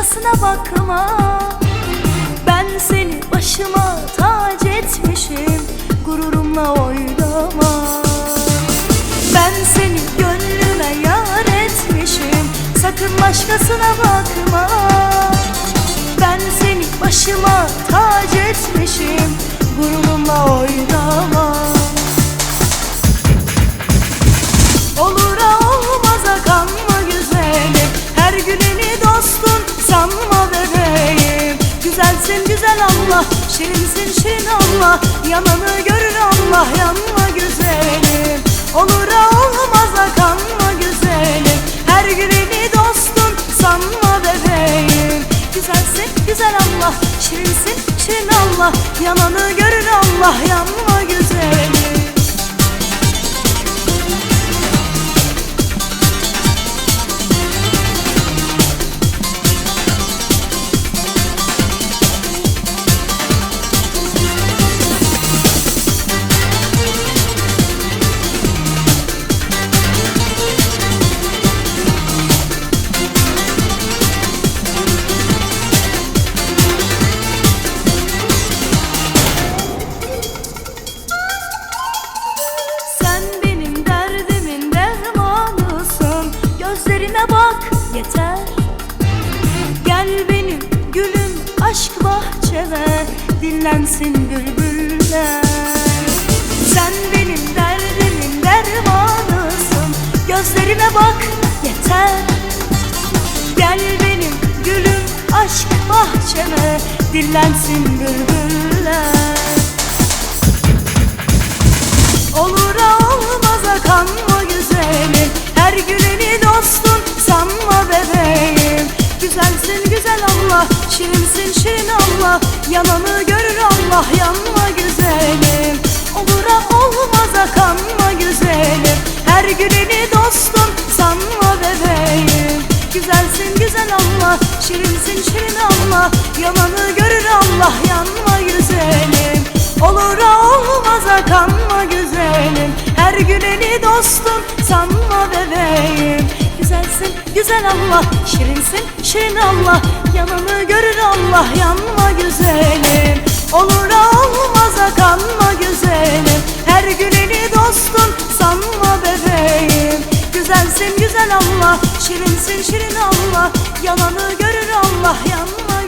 Sakın başkasına bakma. Ben seni başıma tac etmişim Gururumla oynama. Ben seni gönlüme yar etmişim Sakın başkasına bakma. Ben seni başıma tac etmişim Gururumla oynama Güzelsin güzel Allah Şirinsin şirin Allah. Yananı görür Allah yanma güzelim. Olura olmaza kanma güzelim. Her güleni dostun sanma bebeğim. Güzelsin güzel Allah Şirinsin şirin Allah. Yananı görür Allah yanma güzelim bak yeter. Gel benim gülüm aşk bahçeme Dinlensin bülbüller. Sen benim derdimin dermanısın Gözlerime bak yeter. Gel benim gülüm aşk bahçeme Dinlensin bülbüller Şirinsin şirin Allah? Yananı görür Allah. Yanma güzelim. Olura olmaza kanma güzelim. Her güleni dostun sanma bebeğim. Güzelsin güzel Allah. Şirinsin şirin Allah. Yananı görür Allah. Yanma güzelim. Olura olmaza kanma güzelim. Her güleni dostun sanma güzel Allah Şirinsin şirin Allah. Yananı görür Allah yanma güzelim. Olura olmaza kanma güzelim. Her güleni dostun sanma bebeğim. Güzelsin güzel Allah Şirinsin şirin Allah. Yananı görür Allah yanma